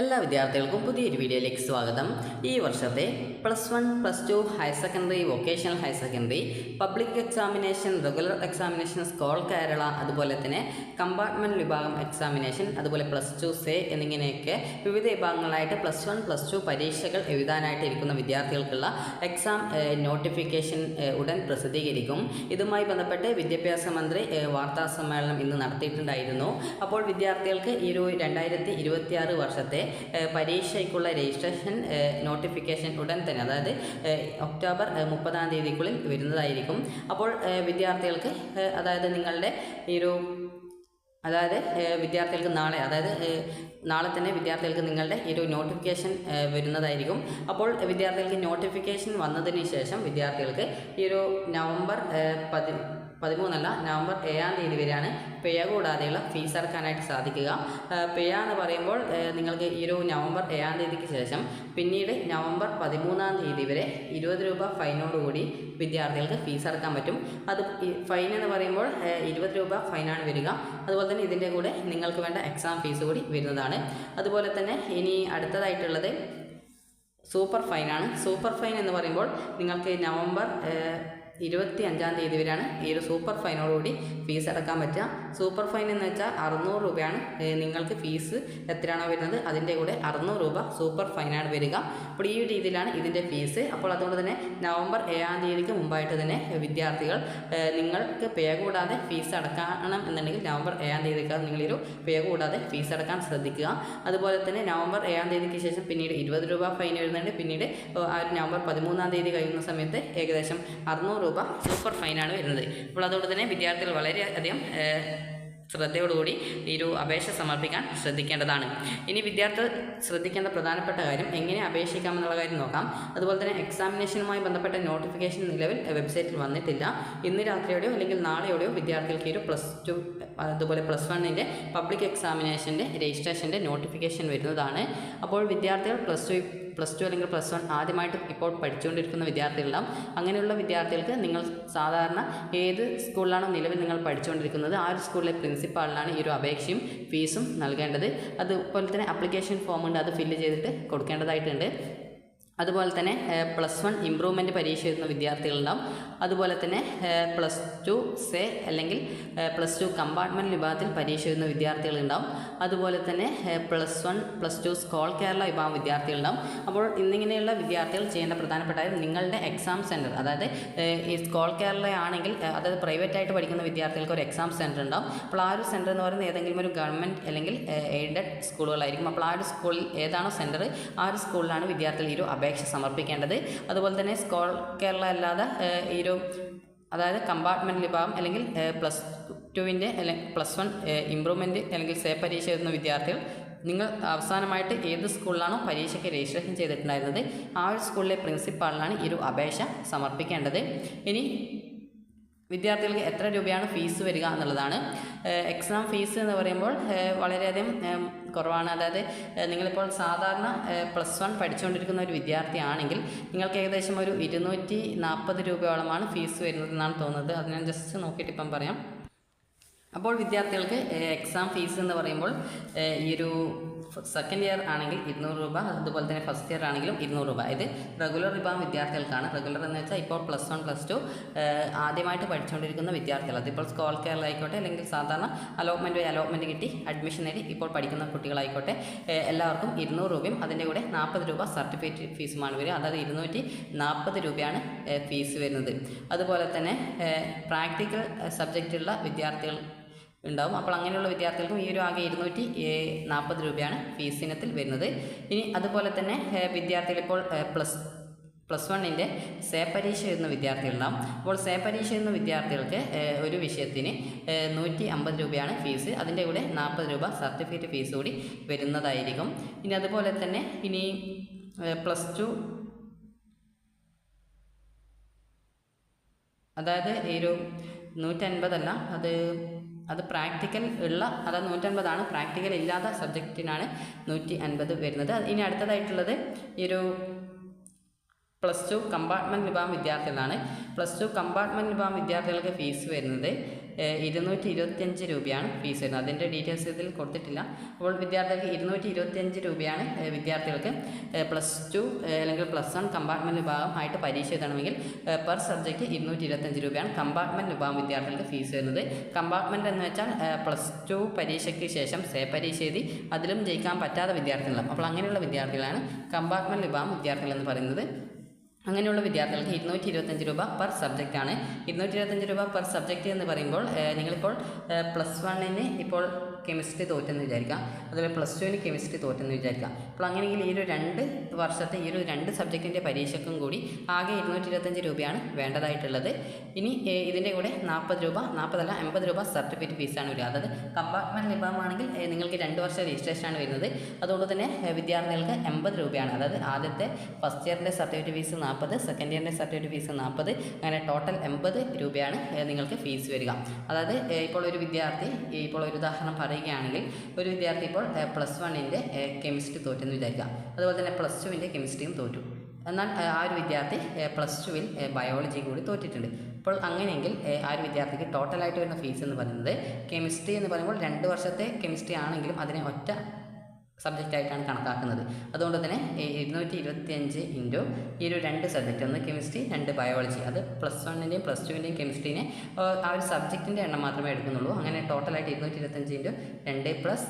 എല്ലാ വിദ്യാർത്ഥികൾക്കും പുതിയൊരു വീഡിയോയിലേക്ക് സ്വാഗതം. ഈ വർഷത്തെ plus one plus two higher secondary vocational higher secondary public examination regular examination Scole Kerala അതുപോലെ തന്നെ കമ്പാർട്ട്മെന്റ് വിഭാഗം എക്സാമിനേഷൻ അതുപോലെ പ്ലസ് ടു സെ എന്നിങ്ങനെയൊക്കെ വിവിധ വിഭാഗങ്ങളായിട്ട് പ്ലസ് വൺ പ്ലസ് ടു പരീക്ഷകൾ എഴുതാനായിട്ട് ഇരിക്കുന്ന വിദ്യാർത്ഥികൾക്കുള്ള എക്സാം നോട്ടിഫിക്കേഷൻ ഉടൻ പ്രസിദ്ധീകരിക്കും. ഇതുമായി ബന്ധപ്പെട്ട് വിദ്യാഭ്യാസ മന്ത്രി വാർത്താ സമ്മേളനം ഇന്ന് നടത്തിയിട്ടുണ്ടായിരുന്നു. അപ്പോൾ വിദ്യാർത്ഥികൾക്ക് ഈ ഒരു രണ്ടായിരത്തി വർഷത്തെ പരീക്ഷയ്ക്കുള്ള രജിസ്ട്രേഷൻ നോട്ടിഫിക്കേഷൻ ഉടൻ തന്നെ അതായത് ഒക്ടോബർ മുപ്പതാം തീയതിക്കുള്ളിൽ വരുന്നതായിരിക്കും. അപ്പോൾ വിദ്യാർത്ഥികൾക്ക് അതായത് നിങ്ങളുടെ ഈ ഒരു അതായത് വിദ്യാർത്ഥികൾക്ക് നാളെ അതായത് നാളെ തന്നെ വിദ്യാർത്ഥികൾക്ക് നിങ്ങളുടെ ഒരു നോട്ടിഫിക്കേഷൻ വരുന്നതായിരിക്കും. അപ്പോൾ വിദ്യാർത്ഥികൾക്ക് നോട്ടിഫിക്കേഷൻ വന്നതിന് ശേഷം വിദ്യാർത്ഥികൾക്ക് ഈ ഒരു നവംബർ പതി പതിമൂന്നല്ല നവംബർ ഏഴാം തീയതി വരെയാണ് പിഴ കൂടാതെയുള്ള ഫീസ് അടക്കാനായിട്ട് സാധിക്കുക. പിഴ എന്ന് പറയുമ്പോൾ നിങ്ങൾക്ക് ഈ ഒരു നവംബർ ഏഴാം തീയതിക്ക് ശേഷം പിന്നീട് നവംബർ പതിമൂന്നാം തീയതി വരെ ഇരുപത് രൂപ ഫൈനോടുകൂടി വിദ്യാർത്ഥികൾക്ക് ഫീസ് അടക്കാൻ പറ്റും. അത് ഫൈൻ എന്ന് പറയുമ്പോൾ ഇരുപത് രൂപ ഫൈനാണ് വരിക. അതുപോലെ തന്നെ ഇതിന്റെ കൂടെ നിങ്ങൾക്ക് വേണ്ട എക്സാം ഫീസ് കൂടി വരുന്നതാണ്. അതുപോലെ തന്നെ ഇനി അടുത്തതായിട്ടുള്ളത് സൂപ്പർ ഫൈനാണ്. സൂപ്പർ ഫൈൻ എന്ന് പറയുമ്പോൾ നിങ്ങൾക്ക് നവംബർ ഇരുപത്തി അഞ്ചാം തീയതി വരെയാണ് ഈ ഒരു സൂപ്പർ ഫൈനോടുകൂടി ഫീസ് അടക്കാൻ പറ്റുക. സൂപ്പർ ഫൈൻ എന്ന് വെച്ചാൽ അറുന്നൂറ് രൂപയാണ്. നിങ്ങൾക്ക് ഫീസ് എത്രയാണോ വരുന്നത് അതിന്റെ കൂടെ അറുന്നൂറ് രൂപ സൂപ്പർ ഫൈനാണ് വരിക. അപ്പോൾ ഈ രീതിയിലാണ് ഇതിന്റെ ഫീസ്. അപ്പോൾ അതുകൊണ്ട് തന്നെ നവംബർ ഏഴാം തീയതിക്ക് മുമ്പായിട്ട് തന്നെ വിദ്യാർത്ഥികൾ നിങ്ങൾക്ക് പേ കൂടാതെ ഫീസ് അടക്കണം എന്നുണ്ടെങ്കിൽ നവംബർ ഏഴാം തീയതിക്ക് നിങ്ങളൊരു പേ കൂടാതെ ഫീസ് അടക്കാൻ ശ്രദ്ധിക്കുക. അതുപോലെ തന്നെ നവംബർ ഏഴാം തീയതിക്ക് ശേഷം പിന്നീട് ഇരുപത് രൂപ ഫൈൻ വരുന്നുണ്ട്. പിന്നീട് ആ ഒരു നവംബർ പതിമൂന്നാം തീയതി കഴിയുന്ന സമയത്ത് ഏകദേശം അറുന്നൂറ് രൂപ സൂപ്പർ ഫൈനാണ് വരുന്നത്. അപ്പോൾ അതുകൊണ്ട് തന്നെ വിദ്യാർത്ഥികൾ വളരെയധികം ശ്രദ്ധയോടുകൂടി ഈ ഒരു അപേക്ഷ സമർപ്പിക്കാൻ ശ്രദ്ധിക്കേണ്ടതാണ്. ഇനി വിദ്യാർത്ഥി ശ്രദ്ധിക്കേണ്ട പ്രധാനപ്പെട്ട കാര്യം എങ്ങനെ അപേക്ഷിക്കാമെന്നുള്ള കാര്യം നോക്കാം. അതുപോലെ തന്നെ എക്സാമിനേഷനുമായി ബന്ധപ്പെട്ട നോട്ടിഫിക്കേഷൻ നിലവിൽ വെബ്സൈറ്റിൽ വന്നിട്ടില്ല. ഇന്ന് രാത്രിയോടെയോ അല്ലെങ്കിൽ നാളെയോടെയോ വിദ്യാർത്ഥികൾക്ക് ഒരു പ്ലസ് ടു അതുപോലെ പ്ലസ് വണ്ണിന്റെ പബ്ലിക് എക്സാമിനേഷന്റെ രജിസ്ട്രേഷന്റെ നോട്ടിഫിക്കേഷൻ വരുന്നതാണ്. അപ്പോൾ വിദ്യാർത്ഥികൾ പ്ലസ് ടു പ്ലസ് ടു അല്ലെങ്കിൽ പ്ലസ് വൺ ആദ്യമായിട്ട് ഇപ്പോൾ പഠിച്ചുകൊണ്ടിരിക്കുന്ന വിദ്യാർത്ഥികളുണ്ടാവും അങ്ങനെയുള്ള വിദ്യാർത്ഥികൾക്ക് നിങ്ങൾ സാധാരണ ഏത് സ്കൂളിലാണോ നിലവിൽ നിങ്ങൾ പഠിച്ചുകൊണ്ടിരിക്കുന്നത് ആ ഒരു സ്കൂളിലെ പ്രിൻസിപ്പാളിനാണ് ഈ ഒരു അപേക്ഷയും ഫീസും നൽകേണ്ടത്. അതുപോലെ തന്നെ അപ്ലിക്കേഷൻ ഫോം ഉണ്ട് അത് ഫില്ല് ചെയ്തിട്ട് കൊടുക്കേണ്ടതായിട്ടുണ്ട്. അതുപോലെ തന്നെ പ്ലസ് വൺ ഇമ്പ്രൂവ്മെന്റ് പരീക്ഷ എഴുതുന്ന വിദ്യാർത്ഥികളുണ്ടാവും. അതുപോലെ തന്നെ പ്ലസ് ടു സെ അല്ലെങ്കിൽ പ്ലസ് ടു കമ്പാർട്ട്മെന്റ് വിഭാഗത്തിൽ പരീക്ഷ എഴുതുന്ന വിദ്യാർത്ഥികളുണ്ടാവും. അതുപോലെ തന്നെ plus one plus two SCOLE Kerala വിഭാഗം വിദ്യാർത്ഥികളുണ്ടാവും. അപ്പോൾ ഇന്നിങ്ങനെയുള്ള വിദ്യാർത്ഥികൾ ചെയ്യേണ്ട പ്രധാനപ്പെട്ട നിങ്ങളുടെ എക്സാം സെന്റർ അതായത് ഈ സ്കോൾ കേരള ആണെങ്കിൽ അതായത് പ്രൈവറ്റായിട്ട് പഠിക്കുന്ന വിദ്യാർത്ഥികൾക്ക് ഒരു എക്സാം സെന്റർ ഉണ്ടാവും. അപ്പോൾ ആ ഒരു സെന്റർ എന്ന് പറയുന്നത് ഏതെങ്കിലും ഒരു ഗവൺമെന്റ് അല്ലെങ്കിൽ എയ്ഡഡ് സ്കൂളുകളായിരിക്കും. അപ്പോൾ ആ ഒരു സ്കൂളിൽ ഏതാണോ സെന്റർ ആ ഒരു സ്കൂളിലാണ് വിദ്യാർത്ഥികൾ ഈ ഒരു അപേക്ഷ സമർപ്പിക്കേണ്ടത്. അതുപോലെ തന്നെ സ്കോൾ കേരള അല്ലാതെ ഈ ഒരു അതായത് കമ്പാർട്ട്മെന്റ് വിഭാഗം അല്ലെങ്കിൽ പ്ലസ് ടുവിന്റെ അല്ലെങ്കിൽ പ്ലസ് വൺ ഇമ്പ്രൂവ്മെന്റ് അല്ലെങ്കിൽ സേ പരീക്ഷ എഴുതുന്ന വിദ്യാർത്ഥികൾ നിങ്ങൾ അവസാനമായിട്ട് ഏത് സ്കൂളിലാണോ പരീക്ഷയ്ക്ക് രജിസ്ട്രേഷൻ ചെയ്തിട്ടുണ്ടായിരുന്നത് ആ ഒരു സ്കൂളിലെ പ്രിൻസിപ്പാളിനാണ് ഈ ഒരു അപേക്ഷ സമർപ്പിക്കേണ്ടത്. ഇനി വിദ്യാർത്ഥികൾക്ക് എത്ര രൂപയാണ് ഫീസ് വരിക എന്നുള്ളതാണ്. എക്സാം ഫീസ് എന്ന് പറയുമ്പോൾ വളരെയധികം കുറവാണ്. അതായത് നിങ്ങളിപ്പോൾ സാധാരണ പ്ലസ് വൺ പഠിച്ചുകൊണ്ടിരിക്കുന്ന ഒരു വിദ്യാർത്ഥിയാണെങ്കിൽ നിങ്ങൾക്ക് ഏകദേശം ഒരു ഇരുന്നൂറ്റി നാൽപ്പത് രൂപയോളമാണ് ഫീസ് വരുന്നതെന്നാണ് തോന്നുന്നത്. അത് ഞാൻ ജസ്റ്റ് നോക്കിയിട്ട് ഇപ്പം പറയാം. അപ്പോൾ വിദ്യാർത്ഥികൾക്ക് എക്സാം ഫീസ് എന്ന് പറയുമ്പോൾ ഈ ഒരു സെക്കൻഡ് ഇയർ ആണെങ്കിൽ ഇരുന്നൂറ് രൂപ അതുപോലെ തന്നെ ഫസ്റ്റ് ഇയർ ആണെങ്കിലും ഇരുന്നൂറ് രൂപ. ഇത് റെഗുലർ വിഭാഗം വിദ്യാർത്ഥികൾക്കാണ്. റെഗുലർ എന്ന് വെച്ചാൽ ഇപ്പോൾ പ്ലസ് വൺ പ്ലസ് ടു ആദ്യമായിട്ട് പഠിച്ചുകൊണ്ടിരിക്കുന്ന വിദ്യാർത്ഥികൾ. അതിപ്പോൾ സ്കോൾ കേരള ആയിക്കോട്ടെ അല്ലെങ്കിൽ സാധാരണ അലോട്ട്മെന്റ് അലോട്ട്മെന്റ് കിട്ടി അഡ്മിഷൻ നേടി ഇപ്പോൾ പഠിക്കുന്ന കുട്ടികളായിക്കോട്ടെ എല്ലാവർക്കും ഇരുന്നൂറ് രൂപയും അതിന്റെ കൂടെ നാൽപ്പത് രൂപ സർട്ടിഫിക്കറ്റ് ഫീസുമാണ് വരിക. അതായത് ഇരുന്നൂറ്റി നാൽപ്പത് രൂപയാണ് ഫീസ് വരുന്നത്. അതുപോലെ തന്നെ പ്രാക്ടിക്കൽ സബ്ജക്റ്റുള്ള വിദ്യാർത്ഥികൾ ഉണ്ടാവും. അപ്പോൾ അങ്ങനെയുള്ള വിദ്യാർത്ഥികൾക്കും ഈ ഒരു ആകെ ഇരുന്നൂറ്റി നാൽപ്പത് രൂപയാണ് ഫീസ് ഇനത്തിൽ വരുന്നത്. ഇനി അതുപോലെ തന്നെ വിദ്യാർത്ഥികൾ ഇപ്പോൾ പ്ലസ് പ്ലസ് വണ്ണിന്റെ സേ പരീക്ഷ എഴുതുന്ന വിദ്യാർത്ഥികളുണ്ടാവും. അപ്പോൾ സേ പരീക്ഷ എഴുതുന്ന വിദ്യാർത്ഥികൾക്ക് ഒരു വിഷയത്തിന് നൂറ്റി അമ്പത് രൂപയാണ് ഫീസ്. അതിന്റെ കൂടെ നാൽപ്പത് രൂപ സർട്ടിഫിക്കറ്റ് ഫീസ് കൂടി വരുന്നതായിരിക്കും. ഇനി അതുപോലെ തന്നെ ഇനി പ്ലസ് ടു അതായത് ഈ ഒരു നൂറ്റൻപതല്ല അത് അത് പ്രാക്ടിക്കൽ ഉള്ള അതായത് നൂറ്റൻപതാണ് പ്രാക്ടിക്കൽ ഇല്ലാത്ത സബ്ജക്റ്റിനാണ് നൂറ്റി അൻപത് വരുന്നത്. ഇനി അടുത്തതായിട്ടുള്ളത് ഈ ഒരു പ്ലസ് ടു കമ്പാർട്ട്മെന്റ് വിഭാഗം വിദ്യാർത്ഥികളാണ്. പ്ലസ് ടു കമ്പാർട്ട്മെന്റ് വിഭാഗം വിദ്യാർത്ഥികൾക്ക് ഫീസ് വരുന്നത് ഇരുന്നൂറ്റി ഇരുപത്തിയഞ്ച് രൂപയാണ് ഫീസ് വരുന്നത്. അതിന്റെ ഡീറ്റെയിൽസ് ഇതിൽ കൊടുത്തിട്ടില്ല. അപ്പോൾ വിദ്യാർത്ഥികൾക്ക് ഇരുന്നൂറ്റി ഇരുപത്തിയഞ്ച് രൂപയാണ് വിദ്യാർത്ഥികൾക്ക് പ്ലസ് ടു അല്ലെങ്കിൽ പ്ലസ് വൺ കമ്പാർട്ട്മെന്റ് വിഭാഗമായിട്ട് പരീക്ഷ എഴുതണമെങ്കിൽ പെർ സബ്ജക്റ്റ് ഇരുന്നൂറ്റി ഇരുപത്തഞ്ച് രൂപയാണ് കമ്പാർട്ട്മെന്റ് വിഭാഗം വിദ്യാർത്ഥികൾക്ക് ഫീസ് വരുന്നത്. കമ്പാർട്ട്മെന്റ് എന്ന് വെച്ചാൽ പ്ലസ് ടു പരീക്ഷയ്ക്ക് ശേഷം സേ പരീക്ഷ എഴുതി അതിലും ജയിക്കാൻ പറ്റാത്ത വിദ്യാർത്ഥികളാണ്. അപ്പോൾ അങ്ങനെയുള്ള വിദ്യാർത്ഥികളാണ് കമ്പാർട്ട്മെന്റ് വിഭാഗം വിദ്യാർത്ഥികൾ എന്ന് പറയുന്നത്. അങ്ങനെയുള്ള വിദ്യാർത്ഥികൾക്ക് ഇരുന്നൂറ്റി ഇരുപത്തഞ്ച് രൂപ പെർ സബ്ജക്റ്റ് ആണ് ഇരുന്നൂറ്റി ഇരുപത്തഞ്ച് രൂപ പെർ സബ്ജക്റ്റ് എന്ന് പറയുമ്പോൾ നിങ്ങളിപ്പോൾ പ്ലസ് വണ്ണിന് ഇപ്പോൾ കെമിസ്ട്രി തോറ്റെന്ന് വിചാരിക്കാം അതുപോലെ പ്ലസ് ടുവിന് കെമിസ്ട്രി തോറ്റെന്ന് വിചാരിക്കാം അപ്പോൾ അങ്ങനെയെങ്കിൽ ഈ ഒരു രണ്ട് വർഷത്തെ ഈ ഒരു രണ്ട് സബ്ജക്റ്റിന്റെ പരീക്ഷയ്ക്കും കൂടി ആകെ ഇരുന്നൂറ്റി ഇരുപത്തഞ്ച് രൂപയാണ് വേണ്ടതായിട്ടുള്ളത്. ഇനി ഇതിന്റെ കൂടെ നാൽപ്പത് രൂപ നാൽപ്പതല്ല എൺപത് രൂപ സർട്ടിഫിക്കറ്റ് ഫീസാണ് വരിക. അതായത് കമ്പാർട്ട്മെന്റ് വിഭാഗമാണെങ്കിൽ നിങ്ങൾക്ക് രണ്ട് വർഷം രജിസ്ട്രേഷനാണ് വരുന്നത്. അതുകൊണ്ട് തന്നെ വിദ്യാർത്ഥികൾക്ക് എൺപത് രൂപയാണ്. അതായത് ആദ്യത്തെ ഫസ്റ്റ് ഇയറിന്റെ സർട്ടിഫിക്കറ്റ് ഫീസ് നാൽപ്പത് സെക്കൻഡ് ഇയറിന്റെ സർട്ടിഫിക്കറ്റ് ഫീസ് നാൽപ്പത് അങ്ങനെ ടോട്ടൽ എൺപത് രൂപയാണ് നിങ്ങൾക്ക് ഫീസ് വരിക. അതായത് ഇപ്പോൾ ഒരു വിദ്യാർത്ഥി ഇപ്പോൾ ഒരു ഉദാഹരണം പറയുകയാണെങ്കിൽ ഒരു വിദ്യാർത്ഥി ഇപ്പോൾ പ്ലസ് വണ്ണിന്റെ കെമിസ്ട്രി തോറ്റെന്ന് വിചാരിക്കാം അതുപോലെ തന്നെ പ്ലസ് ടുവിന്റെ കെമിസ്ട്രിയും തോറ്റു. എന്നാൽ ആ ഒരു വിദ്യാർത്ഥി പ്ലസ് ടുവിൽ ബയോളജി കൂടി തോറ്റിട്ടുണ്ട്. അപ്പോൾ അങ്ങനെയെങ്കിൽ ആ ഒരു വിദ്യാർത്ഥിക്ക് ടോട്ടലായിട്ട് വരുന്ന ഫീസ് എന്ന് പറയുന്നത് കെമിസ്ട്രി എന്ന് പറയുമ്പോൾ രണ്ട് വർഷത്തെ കെമിസ്ട്രി ആണെങ്കിലും അതിനെ ഒറ്റ സബ്ജക്റ്റ് ആയിട്ടാണ് കണക്കാക്കുന്നത്. അതുകൊണ്ട് തന്നെ ഇരുന്നൂറ്റി ഇരുപത്തി അഞ്ച് ഇന്റു ഈ ഒരു രണ്ട് സബ്ജക്റ്റ് ഒന്ന് കെമിസ്ട്രി രണ്ട് ബയോളജി. അത് പ്ലസ് വണ്ണിന്റെയും പ്ലസ് ടുവിന്റെയും കെമിസ്ട്രീനെ ആ ഒരു സബ്ജക്റ്റിന്റെ എണ്ണം മാത്രമേ എടുക്കുന്നുള്ളൂ. അങ്ങനെ ടോട്ടലായിട്ട് ഇരുന്നൂറ്റി ഇരുപത്തഞ്ച് ഇന്റു രണ്ട് പ്ലസ്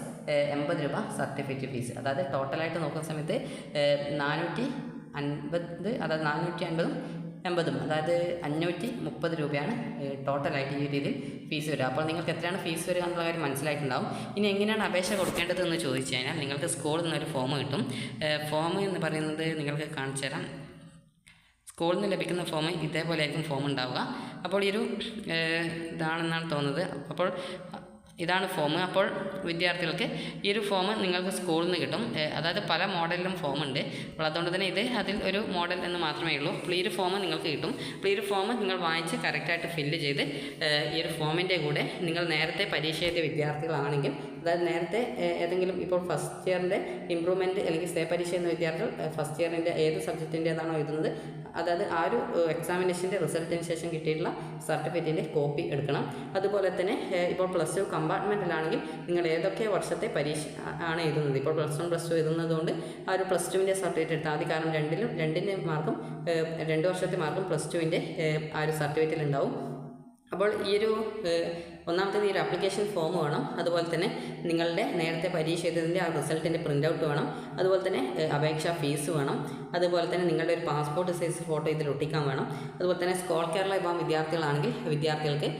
എൺപത് രൂപ സർട്ടിഫിക്കറ്റ് ഫീസ്. അതായത് ടോട്ടലായിട്ട് നോക്കുന്ന സമയത്ത് നാനൂറ്റി അൻപത് അതായത് നാനൂറ്റി അൻപതും എൺപതും. അതായത് അഞ്ഞൂറ്റി മുപ്പത് രൂപയാണ് ടോട്ടലായിട്ട് ഈ രീതിയിൽ ഫീസ് വരിക. അപ്പോൾ നിങ്ങൾക്ക് എത്രയാണ് ഫീസ് വരിക എന്നുള്ള കാര്യം മനസ്സിലായിട്ടുണ്ടാവും. ഇനി എങ്ങനെയാണ് അപേക്ഷ കൊടുക്കേണ്ടത് എന്ന് ചോദിച്ചു കഴിഞ്ഞാൽ നിങ്ങൾക്ക് സ്കൂളിൽ നിന്നൊരു ഫോം കിട്ടും. ഫോം എന്ന് പറയുന്നത് നിങ്ങൾക്ക് കാണിച്ചു തരാം. സ്കൂളിൽ നിന്ന് ലഭിക്കുന്ന ഫോം ഇതേപോലെ ആയിരിക്കും ഫോം ഉണ്ടാവുക. അപ്പോൾ ഈ ഒരു ഇതാണെന്നാണ് തോന്നുന്നത്. അപ്പോൾ ഇതാണ് ഫോം അപ്പോൾ വിദ്യാർത്ഥികൾക്ക് ഈ ഒരു ഫോം നിങ്ങൾക്ക് സ്കൂളിൽ നിന്ന് കിട്ടും. അതായത് പല മോഡലിലും ഫോം ഉണ്ട്. അപ്പോൾ അതുകൊണ്ട് തന്നെ ഇത് അതിൽ ഒരു മോഡൽ എന്ന് മാത്രമേ ഉള്ളൂ. അപ്പോൾ ഈ ഒരു ഫോം നിങ്ങൾക്ക് കിട്ടും. അപ്പോൾ ഈ ഒരു ഫോം നിങ്ങൾ വായിച്ച് കറക്റ്റായിട്ട് ഫില്ല് ചെയ്ത് ഈ ഒരു ഫോമിന്റെ കൂടെ നിങ്ങൾ നേരത്തെ പരീക്ഷ എഴുതിയ വിദ്യാർത്ഥികളാണെങ്കിൽ അതായത് നേരത്തെ ഏതെങ്കിലും ഇപ്പോൾ ഫസ്റ്റ് ഇയറിന്റെ ഇമ്പ്രൂവ്മെന്റ് അല്ലെങ്കിൽ സേ പരീക്ഷ എന്ന വിദ്യാർത്ഥികൾ ഫസ്റ്റ് ഇയറിന്റെ ഏത് സബ്ജക്റ്റിന്റേതാണോ എഴുതുന്നത് അതായത് ആ ഒരു എക്സാമിനേഷന്റെ റിസൾട്ടിന് ശേഷം കിട്ടിയിട്ടുള്ള സർട്ടിഫിക്കറ്റിന്റെ കോപ്പി എടുക്കണം. അതുപോലെ തന്നെ ഇപ്പോൾ പ്ലസ് ടു കമ്പാർട്ട്മെന്റിലാണെങ്കിൽ നിങ്ങൾ ഏതൊക്കെ വർഷത്തെ പരീക്ഷ ആണ് എഴുതുന്നത്? ഇപ്പോൾ പ്ലസ് വൺ പ്ലസ് ടു എഴുതുന്നതുകൊണ്ട് ആ ഒരു പ്ലസ് ടുവിന്റെ സർട്ടിഫിക്കറ്റ് എടുത്താൽ മതി. കാരണം രണ്ടിലും രണ്ടിന്റെ മാർക്കും രണ്ട് വർഷത്തെ മാർക്കും പ്ലസ് ടുവിന്റെ ആ ഒരു സർട്ടിഫിക്കറ്റിൽ ഉണ്ടാവും. അപ്പോൾ ഈ ഒരു ഒന്നാമത്തേത് ഈ ഒരു ആപ്ലിക്കേഷൻ ഫോം വേണം. അതുപോലെ തന്നെ നിങ്ങളുടെ നേരത്തെ പരീക്ഷ ചെയ്തതിന്റെ ആ റിസൾട്ടിന്റെ പ്രിന്റ് ഔട്ട് വേണം. അതുപോലെ തന്നെ അപേക്ഷാ ഫീസ് വേണം. അതുപോലെ തന്നെ നിങ്ങളുടെ ഒരു പാസ്പോർട്ട് സൈസ് ഫോട്ടോ ഇതിൽ ഒട്ടിക്കാൻ വേണം. അതുപോലെ തന്നെ സ്കോൾ കേരള വിഭാഗം വിദ്യാർത്ഥികളാണെങ്കിൽ വിദ്യാർത്ഥികൾക്ക്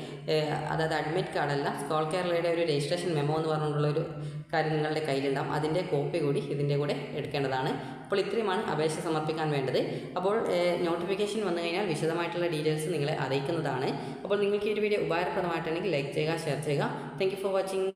അതായത് അഡ്മിറ്റ് കാർഡല്ല സ്കോൾ കേരളയുടെ ഒരു രജിസ്ട്രേഷൻ മെമോ എന്ന് പറഞ്ഞിട്ടുള്ള ഒരു കാര്യം നിങ്ങളുടെ കയ്യിലുണ്ടാവും. അതിന്റെ കോപ്പി കൂടി ഇതിന്റെ കൂടെ എടുക്കേണ്ടതാണ്. അപ്പോൾ ഇത്രയുമാണ് അപേക്ഷ സമർപ്പിക്കാൻ വേണ്ടത്. അപ്പോൾ നോട്ടിഫിക്കേഷൻ വന്നു കഴിഞ്ഞാൽ വിശദമായിട്ടുള്ള ഡീറ്റെയിൽസ് നിങ്ങളെ അറിയിക്കുന്നതാണ്. അപ്പോൾ നിങ്ങൾക്ക് ഈ ഒരു വീഡിയോ ഉപകാരപ്രദമായിട്ടുണ്ടെങ്കിൽ ലൈക്ക് ചെയ്യുക ഷെയർ ചെയ്യുക താങ്ക് ഫോർ വാച്ചിങ്